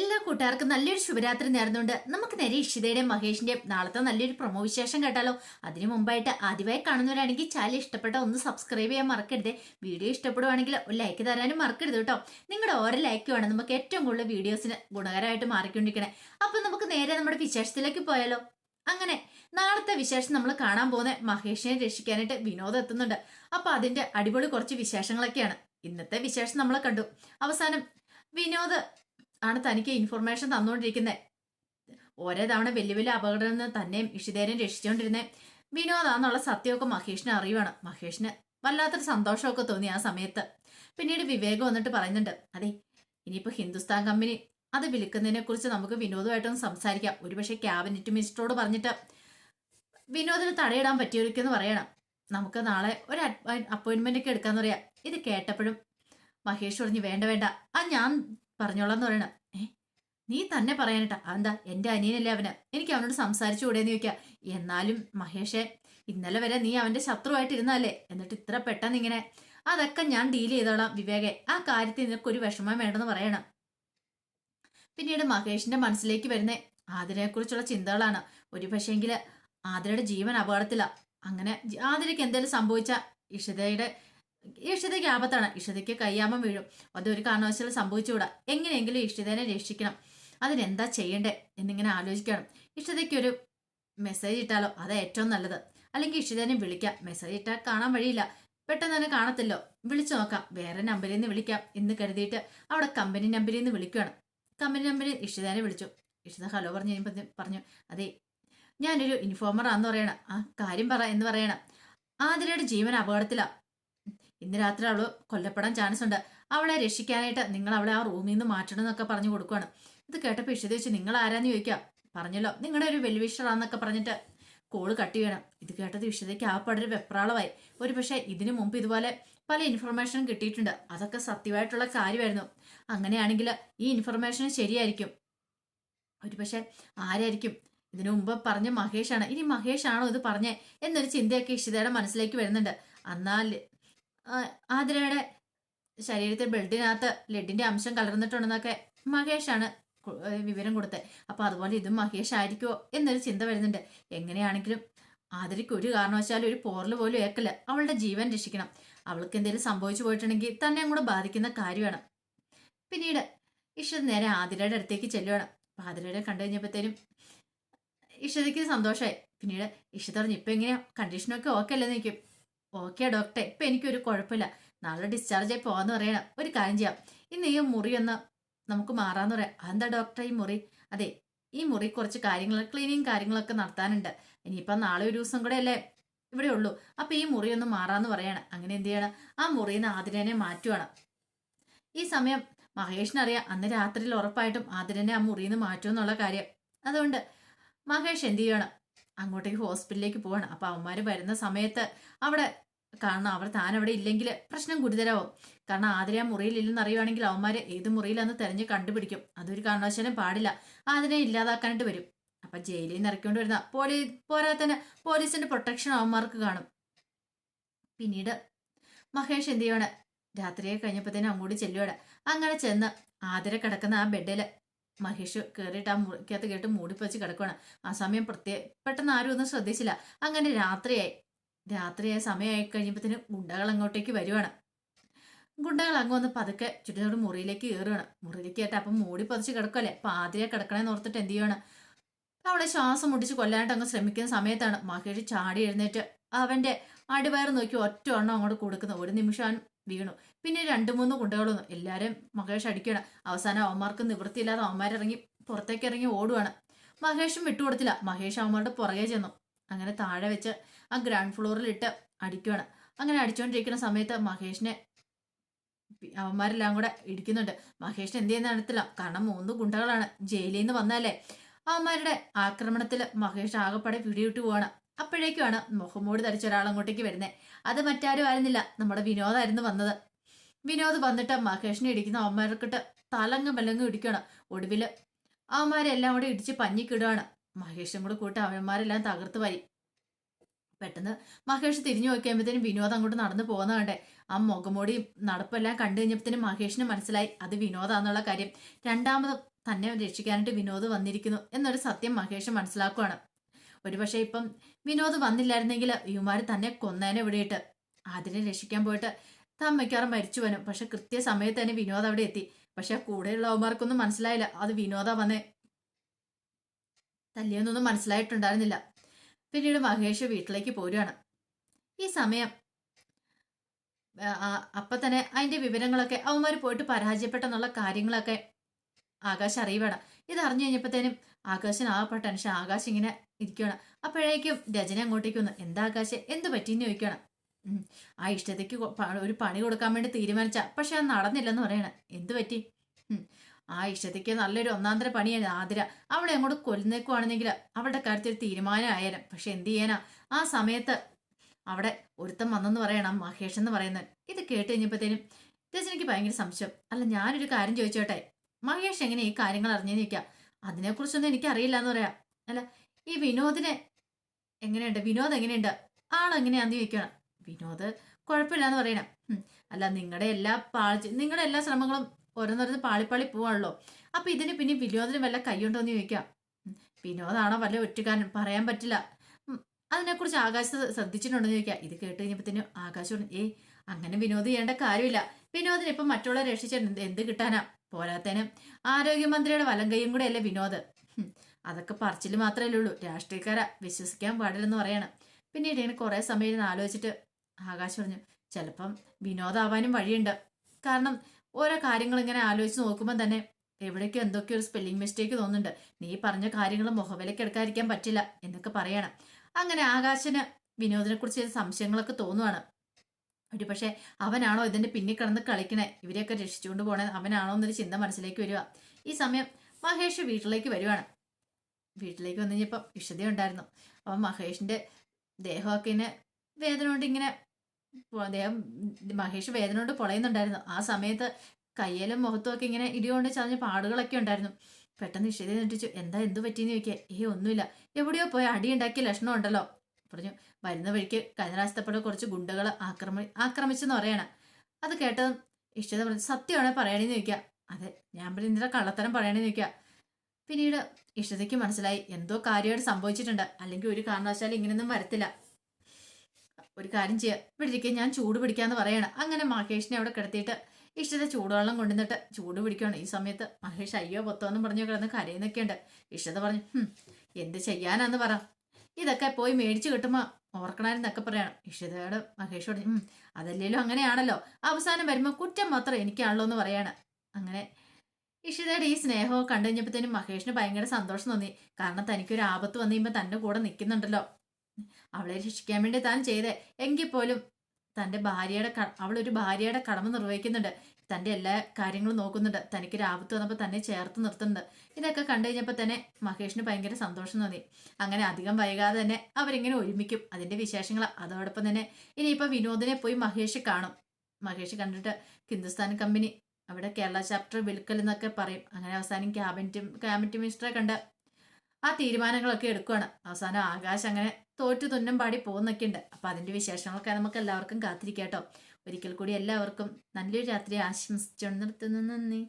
എല്ലാ കൂട്ടുകാർക്കും നല്ലൊരു ശുഭരാത്രി നേർന്നുകൊണ്ട് നമുക്ക് നേരെ ഇഷിതയുടെയും മഹേഷിന്റെയും നാളത്തെ നല്ലൊരു പ്രൊമോ വിശേഷം കേട്ടാലോ. അതിനു മുമ്പായിട്ട് ആദ്യമായി കാണുന്നവരാണെങ്കിൽ ചാനൽ ഇഷ്ടപ്പെട്ട ഒന്ന് സബ്സ്ക്രൈബ് ചെയ്യാൻ മറക്കരുത്. വീഡിയോ ഇഷ്ടപ്പെടുവാണെങ്കിൽ ഒരു ലൈക്ക് തരാനും മറക്കരുത് കേട്ടോ. നിങ്ങളുടെ ഓരോ ലൈക്കുമാണ് നമുക്ക് ഏറ്റവും കൂടുതൽ വീഡിയോസിന് ഗുണകരമായിട്ട് മാറിക്കൊണ്ടിരിക്കണേ. അപ്പൊ നമുക്ക് നേരെ നമ്മുടെ വിശേഷത്തിലേക്ക് പോയാലോ. അങ്ങനെ നാളത്തെ വിശേഷം നമ്മൾ കാണാൻ പോകുന്ന മഹേഷിനെ രക്ഷിക്കാനായിട്ട് വിനോദം എത്തുന്നുണ്ട്. അപ്പൊ അതിന്റെ അടിപൊളി കുറച്ച് വിശേഷങ്ങളൊക്കെയാണ്. ഇന്നത്തെ വിശേഷം നമ്മളെ കണ്ടു. അവസാനം വിനോദ് ആണ് തനിക്ക് ഇൻഫർമേഷൻ തന്നുകൊണ്ടിരിക്കുന്നത് ഓരോ തവണ വലിയ വലിയ അപകടത്തിൽ നിന്ന് തന്നെയും ഇഷിതേനെയും രക്ഷിച്ചുകൊണ്ടിരുന്നത് വിനോദാന്നുള്ള സത്യമൊക്കെ മഹേഷിന് അറിയുവാണ്. മഹേഷിന് വല്ലാത്തൊരു സന്തോഷമൊക്കെ തോന്നി ആ സമയത്ത്. പിന്നീട് വിവേകം വന്നിട്ട് പറയുന്നുണ്ട് അതെ ഇനിയിപ്പോൾ ഹിന്ദുസ്ഥാൻ കമ്പനി അത് വിൽക്കുന്നതിനെ കുറിച്ച് നമുക്ക് വിനോദമായിട്ടൊന്ന് സംസാരിക്കാം. ഒരുപക്ഷെ ക്യാബിനറ്റ് മിനിസ്റ്ററോട് പറഞ്ഞിട്ട് വിനോദിന് തടയിടാൻ പറ്റിയൊരിക്കുമെന്ന് പറയണം. നമുക്ക് നാളെ ഒരു അപ്പോയിന്റ്മെന്റ് ഒക്കെ എടുക്കാന്ന് പറയാം ഇത് കേട്ടപ്പോഴും മഹേഷ് പറഞ്ഞു വേണ്ട വേണ്ട. ആ ഞാൻ പറഞ്ഞോളാം എന്ന് പറയണം. ഏ നീ തന്നെ പറയാനട്ടാ. എന്താ എന്റെ അനിയനല്ലേ അവന്? എനിക്ക് അവനോട് സംസാരിച്ചു കൂടെയെന്ന് ചോദിക്കാം. എന്നാലും മഹേഷെ ഇന്നലെ വരെ നീ അവന്റെ ശത്രുവായിട്ടിരുന്നല്ലേ എന്നിട്ട് ഇത്ര പെട്ടെന്ന് ഇങ്ങനെ അതൊക്കെ ഞാൻ ഡീൽ ചെയ്തോളാം വിവേകെ. ആ കാര്യത്തിൽ നിനക്കൊരു വിഷമം വേണ്ടെന്ന് പറയണം. പിന്നീട് മഹേഷിന്റെ മനസ്സിലേക്ക് വരുന്ന ആതിരയെ കുറിച്ചുള്ള ചിന്തകളാണ്. ഒരു പക്ഷേങ്കിൽ ആതിരയുടെ ജീവൻ അപകടത്തിലാ. അങ്ങനെ ആതിരയ്ക്ക് എന്തെങ്കിലും സംഭവിച്ച ഇഷിതയുടെ ഇഷിതയ്ക്ക് ആപത്താണ്. ഇഷിതയ്ക്ക് കയ്യാമം വീഴും. അതൊരു കാരണവശാലും സംഭവിച്ചുകൂടാ. എങ്ങനെയെങ്കിലും ഇഷിതനെ രക്ഷിക്കണം. അതിനെന്താ ചെയ്യണ്ടേ എന്നിങ്ങനെ ആലോചിക്കണം. ഇഷിതയ്ക്ക് ഒരു മെസ്സേജ് ഇട്ടാലോ? അതാ ഏറ്റവും നല്ലത്. അല്ലെങ്കിൽ ഇഷിതനെ വിളിക്കാം. മെസ്സേജ് ഇട്ടാൽ കാണാൻ വഴിയില്ല. പെട്ടെന്ന് തന്നെ കാണത്തില്ലോ. വിളിച്ചു നോക്കാം. വേറെ നമ്പറിൽ നിന്ന് വിളിക്കാം എന്ന് കരുതിയിട്ട് അവിടെ കമ്പനി നമ്പറിൽ നിന്ന് വിളിക്കുകയാണ് കമ്പനി നമ്പറിൽ ഇഷിതനെ വിളിച്ചു. ഇഷിത ഹലോ പറഞ്ഞു പറഞ്ഞു? അതെ ഞാനൊരു ഇൻഫോമറാന്ന് പറയണം. ആ കാര്യം പറ എന്ന് പറയണം. ആതിരയുടെ ജീവൻ അപകടത്തിലാ. ഇന്ന് രാത്രി അവൾ കൊല്ലപ്പെടാൻ ചാൻസ് ഉണ്ട്. അവളെ രക്ഷിക്കാനായിട്ട് നിങ്ങൾ അവളെ ആ റൂമിൽ നിന്ന് മാറ്റണം എന്നൊക്കെ പറഞ്ഞു കൊടുക്കുകയാണ് ഇത് കേട്ടപ്പോൾ വെച്ച് നിങ്ങൾ ആരാന്ന് ചോദിക്കാം? പറഞ്ഞല്ലോ നിങ്ങളുടെ ഒരു വെൽവിഷറാന്നൊക്കെ പറഞ്ഞിട്ട് കോൾ കട്ട് ചെയ്യണം. ഇത് കേട്ടത് വിഷയതയ്ക്ക് ആ പടൊരു വെപ്രാളമായി. ഒരു പക്ഷേ ഇതിനു മുമ്പ് ഇതുപോലെ പല ഇൻഫർമേഷൻ കിട്ടിയിട്ടുണ്ട്. അതൊക്കെ സത്യമായിട്ടുള്ള കാര്യമായിരുന്നു. അങ്ങനെയാണെങ്കിൽ ഈ ഇൻഫർമേഷൻ ശരിയായിരിക്കും. ഒരു പക്ഷേ ആരായിരിക്കും? ഇതിനു മുമ്പ് പറഞ്ഞ മഹേഷാണ്. ഇനി മഹേഷാണോ ഇത് പറഞ്ഞേ എന്നൊരു ചിന്തയൊക്കെ ഇഷിതയുടെ മനസ്സിലേക്ക് വരുന്നുണ്ട്. എന്നാൽ ആതിരയുടെ ശരീരത്തിൽ ബ്ലഡിനകത്ത് ലെഡിന്റെ അംശം കലർന്നിട്ടുണ്ടെന്നൊക്കെ മഹേഷാണ് വിവരം കൊടുത്തത് അപ്പൊ അതുപോലെ ഇതും മഹേഷ് ആയിരിക്കുമോ എന്നൊരു ചിന്ത വരുന്നുണ്ട്. എങ്ങനെയാണെങ്കിലും ആതിരയ്ക്ക് ഒരു കാരണവശാലും ഒരു പോറൽ പോലും ഏക്കല്ല അവളുടെ ജീവൻ രക്ഷിക്കണം. അവൾക്ക് എന്തെങ്കിലും സംഭവിച്ചു പോയിട്ടുണ്ടെങ്കിൽ തന്നെ അങ്ങോട്ട് ബാധിക്കുന്ന കാര്യമാണ്. പിന്നീട് ഇഷത് നേരെ ആതിരയുടെ അടുത്തേക്ക് ചെല്ലുവാണ്. അപ്പൊ ആതിരയുടെ കണ്ടു കഴിഞ്ഞപ്പോഴത്തേനും ഇഷതയ്ക്ക് സന്തോഷമായി പിന്നീട് ഇഷ പറഞ്ഞു ഇപ്പൊ എങ്ങനെയാ? കണ്ടീഷനൊക്കെ ഓക്കെ അല്ലേ നിൽക്കും ഓക്കെ ഡോക്ടറെ ഇപ്പൊ എനിക്കൊരു കുഴപ്പമില്ല. നാളെ ഡിസ്ചാർജ് ആയി പോവാന്ന് പറയണം. ഒരു കാര്യം ചെയ്യാം. ഇന്ന് ഈ മുറി ഒന്ന് നമുക്ക് മാറാന്ന് പറയാം. അതെന്താ ഡോക്ടറെ ഈ മുറി? അതെ ഈ മുറി കുറച്ച് കാര്യങ്ങൾ ക്ലീനിങ് കാര്യങ്ങളൊക്കെ നടത്താനുണ്ട്. ഇനിയിപ്പം നാളെ ഒരു ദിവസം കൂടെ അല്ലേ ഇവിടെ ഉള്ളൂ. അപ്പൊ ഈ മുറി ഒന്ന് മാറാന്ന് പറയാണ്. അങ്ങനെ എന്ത് ചെയ്യണം? ആ മുറിയിൽ നിന്ന് ആതിരനെ മാറ്റുവാണ് ഈ സമയം മഹേഷിനറിയാം അന്ന് രാത്രിയിൽ ഉറപ്പായിട്ടും ആതിരനെ ആ മുറിയിൽ നിന്ന് മാറ്റുമെന്നുള്ള കാര്യം. അതുകൊണ്ട് മഹേഷ് എന്ത് ചെയ്യണം? അങ്ങോട്ടേക്ക് ഹോസ്പിറ്റലിലേക്ക് പോവാണ്. അപ്പൊ അവന്മാര് വരുന്ന സമയത്ത് അവിടെ കാരണം അവർ താൻ അവിടെ ഇല്ലെങ്കിൽ പ്രശ്നം ഗുരുതരാവും കാരണം ആതിര ആ മുറിയിൽ ഇല്ലെന്ന് അറിയുവാണെങ്കിൽ അവന്മാര് ഏത് മുറിയിലാന്ന് തെരഞ്ഞ് കണ്ടുപിടിക്കും. അതൊരു കാരണവശാലും പാടില്ല. ആതിരെ ഇല്ലാതാക്കാനായിട്ട് വരും. അപ്പൊ ജയിലിൽ നിന്ന് ഇറക്കിക്കൊണ്ട് വരുന്ന പോലീ പോരാത്തന്നെ പോലീസിന്റെ പ്രൊട്ടക്ഷൻ അവന്മാർക്ക് കാണും. പിന്നീട് മഹേഷ് എന്ത് ചെയ്യാണ് രാത്രിയെ കഴിഞ്ഞപ്പോഴത്തേനും അങ്ങോട്ട് ചെല്ലുവാണ്. അങ്ങനെ ചെന്ന് ആതിര കിടക്കുന്ന ആ ബെഡിൽ മഹേഷ് കയറിയിട്ട് ആ മുറിക്കകത്ത് കേട്ട് മൂടിപ്പച്ച് കിടക്കുകയാണ് ആ സമയം പ്രത്യേക പെട്ടെന്ന് ആരും ഒന്നും ശ്രദ്ധിച്ചില്ല. അങ്ങനെ രാത്രിയായി. രാത്രിയായ സമയമായി കഴിയുമ്പോഴത്തേന് ഗുണ്ടകൾ അങ്ങോട്ടേക്ക് വരുവാണ്. ഗുണ്ടകൾ അങ്ങ് വന്ന് പതുക്കെ ചുറ്റിനോട് മുറിയിലേക്ക് കയറുകയാണ് മുറിയിലേക്ക് കേട്ട് അപ്പം മൂടി പതിച്ച് കിടക്കല്ലേ ആദ്യം കിടക്കണേന്ന് ഓർത്തിട്ട് എന്ത് ചെയ്യണം അവിടെ ശ്വാസം മുടിച്ച് കൊല്ലാനായിട്ട് അങ്ങ് ശ്രമിക്കുന്ന സമയത്താണ് മഹേഷ് ചാടി എഴുന്നേറ്റ് അവന്റെ അടിവയർ നോക്കി ഒറ്റ എണ്ണം അങ്ങോട്ട് കൊടുക്കുന്നു. ഒരു നിമിഷം വീണു. പിന്നെ രണ്ട് മൂന്ന് കുണ്ടകളൊന്നും എല്ലാവരും മഹേഷ് അടിക്കണം അവസാനം അവന്മാർക്ക് നിവൃത്തിയില്ലാതെ അവന്മാരിറങ്ങി പുറത്തേക്ക് ഇറങ്ങി ഓടുവാണ്. മഹേഷും വിട്ടുകൊടുത്തില്ല മഹേഷ് അവന്മാരുടെ പുറകെ ചെന്നു. അങ്ങനെ താഴെ വെച്ച് ആ ഗ്രൗണ്ട് ഫ്ലോറിൽ ഇട്ട് അടിക്കുവാണ്. അങ്ങനെ അടിച്ചുകൊണ്ടിരിക്കുന്ന സമയത്ത് മഹേഷിനെ അവന്മാരെല്ലാം കൂടെ ഇടിക്കുന്നുണ്ട്. മഹേഷ് എന്ത് ചെയ്യുന്ന നടത്തില്ല കാരണം മൂന്ന് ഗുണ്ടകളാണ് ജയിലിൽ നിന്ന് വന്നാലേ അവന്മാരുടെ ആക്രമണത്തിൽ മഹേഷ് ആകെപ്പാടെ പിടിയിട്ട് പോവാണ്. അപ്പോഴേക്കുമാണ് മുഖംമൂടി ധരിച്ച ഒരാൾ അങ്ങോട്ടേക്ക് വരുന്നത് അത് മറ്റാരും ആയിരുന്നില്ല നമ്മുടെ വിനോദായിരുന്നു വന്നത്. വിനോദ് വന്നിട്ട് മഹേഷിനെ ഇടിക്കുന്ന അവന്മാർക്കിട്ട് തലങ്ങും മലങ്ങ് ഇടിക്കണം ഒടുവിൽ അവന്മാരെല്ലാം കൂടെ ഇടിച്ച് പഞ്ഞിക്കിടുകയാണ് മഹേഷും കൂടെ കൂട്ടി അവന്മാരെല്ലാം തകർത്ത് വരി പെട്ടെന്ന് മഹേഷ് തിരിഞ്ഞു നോക്കിയപ്പോഴത്തേനും വിനോദ് അങ്ങോട്ട് നടന്നു പോകുന്ന കണ്ടേ. ആ മുഖമൂടിയും നടപ്പെല്ലാം കണ്ടു കഴിഞ്ഞപ്പോഴത്തേനും മഹേഷിന് മനസ്സിലായി. അത് വിനോദാന്നുള്ള കാര്യം. രണ്ടാമത് തന്നെ രക്ഷിക്കാനായിട്ട് വിനോദ് വന്നിരിക്കുന്നു എന്നൊരു സത്യം മഹേഷ് മനസ്സിലാക്കുവാണ്. ഒരുപക്ഷെ ഇപ്പം വിനോദ് വന്നില്ലായിരുന്നെങ്കിൽ ഇവന്മാർ തന്നെ കൊന്നേനെ ഇവിടെയിട്ട് അതിനെ രക്ഷിക്കാൻ പോയിട്ട് താൻ മിക്കവാറും മരിച്ചു വനും പക്ഷെ കൃത്യസമയത്ത് തന്നെ വിനോദ് അവിടെ എത്തി. പക്ഷെ കൂടെയുള്ള അവന്മാർക്കൊന്നും മനസ്സിലായില്ല. അത് വിനോദ വന്നേ. തല്ലിയെന്നൊന്നും മനസ്സിലായിട്ടുണ്ടായിരുന്നില്ല. പിന്നീട് മഹേഷ് വീട്ടിലേക്ക് പോരുകയാണ് ഈ സമയം അപ്പൊ തന്നെ അതിന്റെ വിവരങ്ങളൊക്കെ അവന്മാർ പോയിട്ട് പരാജയപ്പെട്ടെന്നുള്ള കാര്യങ്ങളൊക്കെ ആകാശ് അറിയുവേണം. ഇത് അറിഞ്ഞു കഴിഞ്ഞപ്പോഴത്തേനും ആകാശൻ ആകെ ടെൻഷൻ ആകാശം ഇങ്ങനെ ഇരിക്കണം അപ്പോഴേക്കും രചന അങ്ങോട്ടേക്ക് വന്നു. എന്താ ആകാശം എന്ത് പറ്റിയെന്ന് ചോദിക്കണം. ആ ഇഷ്ടത്തേക്ക് ഒരു പണി കൊടുക്കാൻ വേണ്ടി തീരുമാനിച്ച. പക്ഷെ അത് നടന്നില്ലെന്ന് പറയണ. എന്ത് പറ്റി. ആ ഇഷ്ടത്തേക്ക് നല്ലൊരു ഒന്നാന്തര പണിയാണ് ആതിര. അവളെ അങ്ങോട്ട് കൊല്ലുന്നേക്കുവാണെന്നെങ്കിൽ അവളുടെ കാര്യത്തിൽ തീരുമാനമായാലും പക്ഷെ എന്ത് ചെയ്യാനാ? ആ സമയത്ത് അവിടെ ഒരുത്തം വന്നെന്ന് പറയണം മഹേഷ് എന്ന് പറയുന്നത് ഇത് കേട്ട് കഴിഞ്ഞപ്പോഴത്തേനും രജനിക്ക് ഭയങ്കര സംശയം. അല്ല ഞാനൊരു കാര്യം ചോദിച്ചോട്ടെ? മഹേഷ് എങ്ങനെ ഈ കാര്യങ്ങൾ അറിഞ്ഞു നിൽക്കാം അതിനെക്കുറിച്ചൊന്നും എനിക്കറിയില്ല എന്ന് പറയാം. അല്ല ഈ വിനോദിനെ എങ്ങനെയുണ്ട്? വിനോദ് എങ്ങനെയുണ്ട്? ആളെങ്ങനെയാന്ന് ചോദിക്കണം. വിനോദ് കുഴപ്പമില്ലാന്ന് പറയണം. ഉം. അല്ല നിങ്ങളുടെ എല്ലാ പാളി നിങ്ങളുടെ എല്ലാ ശ്രമങ്ങളും ഓരോന്നോരോന്ന് പാളിപ്പാളി പോവാണല്ലോ. അപ്പൊ ഇതിന് പിന്നെ വിനോദിന് വല്ല കൈയുണ്ടോ എന്ന് ചോദിക്കാം. വിനോദാണോ വല്ല ഒറ്റുകാരൻ പറയാൻ പറ്റില്ല. അതിനെക്കുറിച്ച് ആകാശ് ശ്രദ്ധിച്ചിട്ടുണ്ടോ എന്ന് ചോദിക്കാം. ഇത് കേട്ട് കഴിഞ്ഞപ്പോഴത്തേനും ആകാശം ഏയ് അങ്ങനെ വിനോദ് ചെയ്യേണ്ട കാര്യമില്ല. വിനോദിനെ ഇപ്പം മറ്റുള്ളവരെ രക്ഷിച്ചിട്ട് എന്ത് എന്ത് കിട്ടാനാ? പോരാത്തതിന് ആരോഗ്യമന്ത്രിയുടെ വലം കൈയും കൂടെ അല്ലേ വിനോദ്. അതൊക്കെ പറച്ചിൽ മാത്രമല്ലേ ഉള്ളൂ. രാഷ്ട്രീയക്കാര വിശ്വസിക്കാൻ പാടില്ലെന്ന് പറയണം. പിന്നീട് ഇങ്ങനെ കുറേ സമയം ഇരുന്ന് ആലോചിച്ചിട്ട് ആകാശ് പറഞ്ഞു ചിലപ്പം വിനോദാവാനും വഴിയുണ്ട്. കാരണം ഓരോ കാര്യങ്ങൾ ഇങ്ങനെ ആലോചിച്ച് നോക്കുമ്പോൾ തന്നെ എവിടേക്കോ എന്തൊക്കെയോ ഒരു സ്പെല്ലിംഗ് മിസ്റ്റേക്ക് തോന്നുന്നുണ്ട്. നീ പറഞ്ഞ കാര്യങ്ങൾ മുഖവിലേക്ക് എടുക്കാതിരിക്കാൻ പറ്റില്ല എന്നൊക്കെ പറയണം. അങ്ങനെ ആകാശന് വിനോദിനെ കുറിച്ച് സംശയങ്ങളൊക്കെ തോന്നുവാണ്. ഒരു പക്ഷേ അവനാണോ ഇതിന്റെ പിന്നിൽ കിടന്ന് കളിക്കണേ? ഇവരെയൊക്കെ രക്ഷിച്ചുകൊണ്ട് പോണേ. അവനാണോ എന്നൊരു ചിന്ത മനസ്സിലേക്ക് വരിക. ഈ സമയം മഹേഷ് വീട്ടിലേക്ക് വരുവാണ്. വീട്ടിലേക്ക് വന്നു കഴിഞ്ഞപ്പം വിശദ ഉണ്ടായിരുന്നു. അപ്പം മഹേഷിന്റെ ദേഹമൊക്കെ ഇങ്ങനെ വേദന കൊണ്ട് ഇങ്ങനെ ദേഹം മഹേഷ് വേദന കൊണ്ട് പൊളയുന്നുണ്ടായിരുന്നു. ആ സമയത്ത് കയ്യിലും മുഖത്തും ഒക്കെ ഇങ്ങനെ ഇടികൊണ്ട് ചതഞ്ഞ പാടുകളൊക്കെ ഉണ്ടായിരുന്നു. പെട്ടെന്ന് ഇഷ്ടത നിട്ടിച്ചു എന്താ എന്തു പറ്റിയെന്ന് ചോദിക്കുക ഏ ഒന്നുമില്ല. എവിടെയോ പോയി അടി ഉണ്ടാക്കിയ ലക്ഷണം ഉണ്ടല്ലോ പറഞ്ഞു വരുന്ന വഴിക്ക് കഴിഞ്ഞ പ്രാവശ്യത്തെപ്പോലെ കുറച്ച് ഗുണ്ടകൾ ആക്രമി ആക്രമിച്ചെന്ന് പറയണം. അത് കേട്ടത് ഇഷ്ടത പറഞ്ഞു സത്യമാണോ പറയണേന്ന് ചോദിക്കുക അതെ ഞാൻ പിന്നെ എന്തിനാ കള്ളത്തരം പറയണേന്ന് ചോദിക്കുക പിന്നീട് ഇഷ്ടതയ്ക്ക് മനസ്സിലായി എന്തോ കാര്യമായിട്ട് സംഭവിച്ചിട്ടുണ്ട്. അല്ലെങ്കിൽ ഒരു കാരണവശാലും ഇങ്ങനെയൊന്നും വരത്തില്ല. ഒരു കാര്യം ചെയ്യുക ഇവിടെ ഞാൻ ചൂട് പിടിക്കാന്ന് പറയണം. അങ്ങനെ മഹേഷിനെ അവിടെ കിടത്തിയിട്ട് ഇഷ്ടത്തെ ചൂടുവെള്ളം കൊണ്ടുവന്നിട്ട് ചൂട് പിടിക്കുകയാണ് ഈ സമയത്ത് മഹേഷ് അയ്യോ പൊത്തോന്നും പറഞ്ഞു കിടന്ന് കരയുന്നൊക്കെയുണ്ട്. ഇഷ്ടത പറഞ്ഞു എന്ത് ചെയ്യാനാന്ന് പറ. ഇതൊക്കെ പോയി മേടിച്ചു കിട്ടുമ്പോൾ ഓർക്കണമെന്നൊക്കെ പറയണം. ഇഷിതയോട് മഹേഷോട് ഉം അതല്ലേലും അങ്ങനെയാണല്ലോ. അവസാനം വരുമ്പോൾ കുറ്റം മാത്രം എനിക്കാണല്ലോ എന്ന് പറയാണ്. അങ്ങനെ ഇഷിതയുടെ ഈ സ്നേഹമൊക്കെ കണ്ടു കഴിഞ്ഞപ്പോഴത്തേനും മഹേഷിന് ഭയങ്കര സന്തോഷം തോന്നി. കാരണം തനിക്കൊരു ആപത്ത് വന്നു കഴിയുമ്പോൾ തന്റെ കൂടെ നിൽക്കുന്നുണ്ടല്ലോ. അവളെ രക്ഷിക്കാൻ വേണ്ടി താൻ ചെയ്തേ. എങ്കിൽ പോലും തന്റെ ഭാര്യയുടെ അവളൊരു ഭാര്യയുടെ കടമ നിർവഹിക്കുന്നുണ്ട്. തന്റെ എല്ലാ കാര്യങ്ങളും നോക്കുന്നുണ്ട്. തനിക്ക് രാപത്ത് വന്നപ്പോൾ തന്നെ ചേർത്ത് നിർത്തുന്നുണ്ട്. ഇതൊക്കെ കണ്ടു കഴിഞ്ഞപ്പോൾ തന്നെ മഹേഷിന് ഭയങ്കര സന്തോഷം തോന്നി. അങ്ങനെ അധികം വൈകാതെ തന്നെ അവരിങ്ങനെ ഒരുമിക്കും. അതിന്റെ വിശേഷങ്ങൾ അതോടൊപ്പം തന്നെ ഇനിയിപ്പോൾ വിനോദിനെ പോയി മഹേഷ് കാണും. മഹേഷ് കണ്ടിട്ട് ഹിന്ദുസ്ഥാൻ കമ്പനി അവിടെ കേരള ചാപ്റ്റർ വിൽക്കൽ എന്നൊക്കെ പറയും. അങ്ങനെ അവസാനം ക്യാബിനറ്റ് ക്യാബിനറ്റ് മിനിസ്റ്ററെ കണ്ട് ആ തീരുമാനങ്ങളൊക്കെ എടുക്കുകയാണ് അവസാനം ആകാശ് അങ്ങനെ തോറ്റു തുന്നം പാടി പോകുന്നൊക്കെ ഉണ്ട് അപ്പൊ അതിന്റെ വിശേഷങ്ങളൊക്കെ നമുക്ക് എല്ലാവർക്കും കാത്തിരിക്കാം കേട്ടോ. ഒരിക്കൽ കൂടി എല്ലാവർക്കും നല്ലൊരു രാത്രി ആശംസിച്ചുകൊണ്ട് നിർത്തുന്നു. നന്ദി.